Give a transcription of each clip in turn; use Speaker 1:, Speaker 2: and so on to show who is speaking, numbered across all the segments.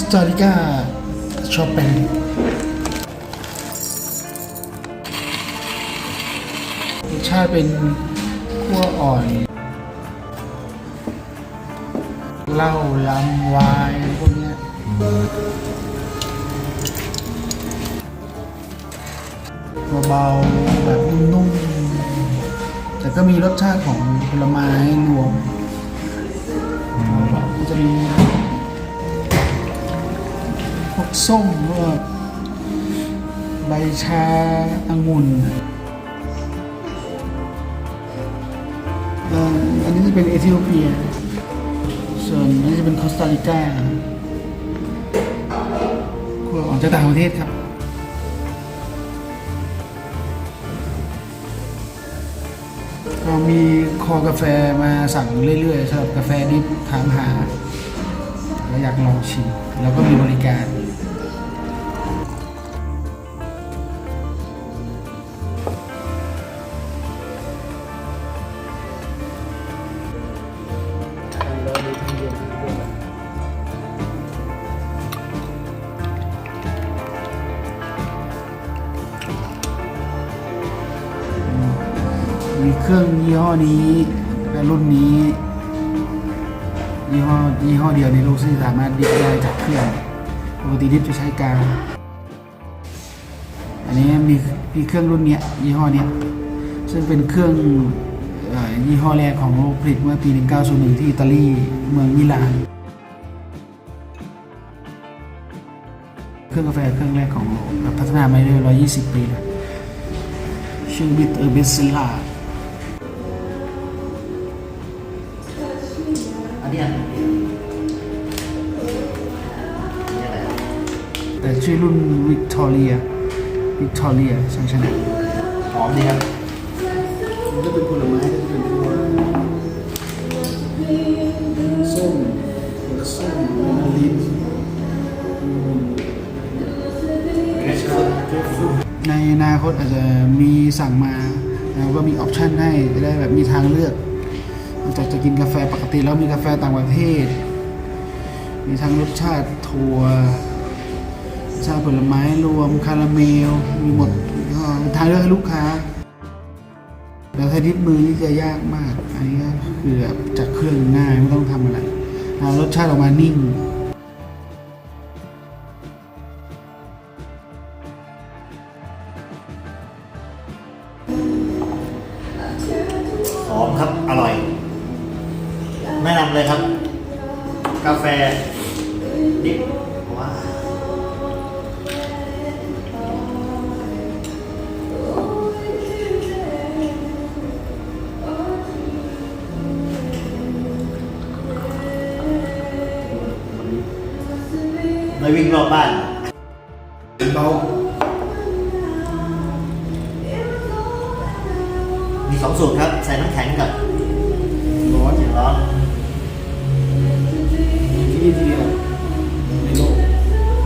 Speaker 1: สตาริกาชอปแปงรสชาติเป็นขั้วอ่อนเหล้าลำไวายพวกนี้เบาๆแบบนุ่มๆ แต่ก็มีรสชาติของผลไม้รวมมันจะมี พวกส้มพวกใบชาองุ่นอันนี้จะเป็นเอธิโอเปีย ส่วนอันนี้จะเป็นคอสตาริกาขั้วออกจากต่างประเทศครับเรามีคอกาแฟมาสั่งเรื่อยๆสำหรับกาแฟดิบถามหาแล้วอยากลองชิมแล้วก็มีบริการ มีเครื่องยี่ห้อนี้และรุ่นนี้ยี่ห้อยี่ห้อเดียวในโลกที่สามารถดิฟได้จากเครื่องปกติดิฟจะใช้กาวอันนี้มีมีเครื่องรุ่นนี้ยี่ห้อนี้ซึ่งเป็นเครื่องออยี่ห้อแรกของโลกผลิตเมื่อปี 1901 ที่อิตาลีเมืองมิลานเครื่องกาแฟเครื่องแรกของโลกพัฒนามาเรื่อยๆ120 ปีแล้วชื่อบิทเออร์เบสซิล่า
Speaker 2: อันนี้อันนี้อะไรอะ
Speaker 1: แต่ชื่อรุ่นวิกตอเรียวิกตอเรียชังชนะ
Speaker 2: หอมดีครับ
Speaker 1: มันก็เป็นผลไม้ก็จะเป็นพวกส้มผลส้มเมลาลินในอนาคตอาจจะมีสั่งมาแล้วก็มีออปชันให้จะได้แบบมีทางเลือกนอก จากจะกินกาแฟปกติแล้วมีกาแฟต่างประเทศ มีทั้งรสชาติถั่วชาผลไม้รวมคาราเมล มีหมดก็ทางเลือกให้ลูกค้า แล้วถ้าดิบมือนี่จะยากมาก อันนี้ก็คือแบบจากเครื่องง่ายไม่ต้องทำอะไรรสชาติออกมานิ่ง
Speaker 2: หอมครับ อร่อย แนะนำเลยครับ กาแฟดิบว้าวไม่วิ่งรอบบ้าน
Speaker 1: เบา
Speaker 2: มีสองสูตรครับ ใส่น้ำแข็งกับ
Speaker 1: ร้อน
Speaker 2: ร้อน
Speaker 1: ที่นี่ทีเดียวในโลก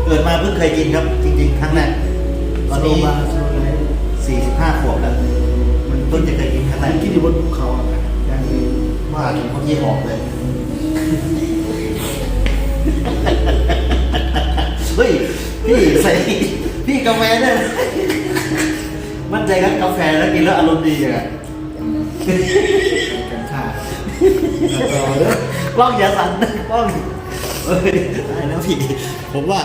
Speaker 2: เกิดมาเพิ่งเคยกินครับ จริงๆครั้งแรกตอนนี้
Speaker 1: โซบาโซไลท์
Speaker 2: 45ขวบแล้ว มันเพิ่งจะเคยกินครั้งแร
Speaker 1: มัน
Speaker 2: ก
Speaker 1: กินอยู่บนภูเขาอะอย่างนี้
Speaker 2: ว่าถึงคนที่หอมเลย เฮ้ย พี่ใส่พี่กาแฟเนี่ยมั่นใจครับกาแฟแล้วกินแล้วอารมณ์ดีอย่างอะ
Speaker 1: กันค่ะต่อเลย
Speaker 2: กล้องอย่าสั่นนะกล้องเฮ้ยตายแล้วพี่ผมว่า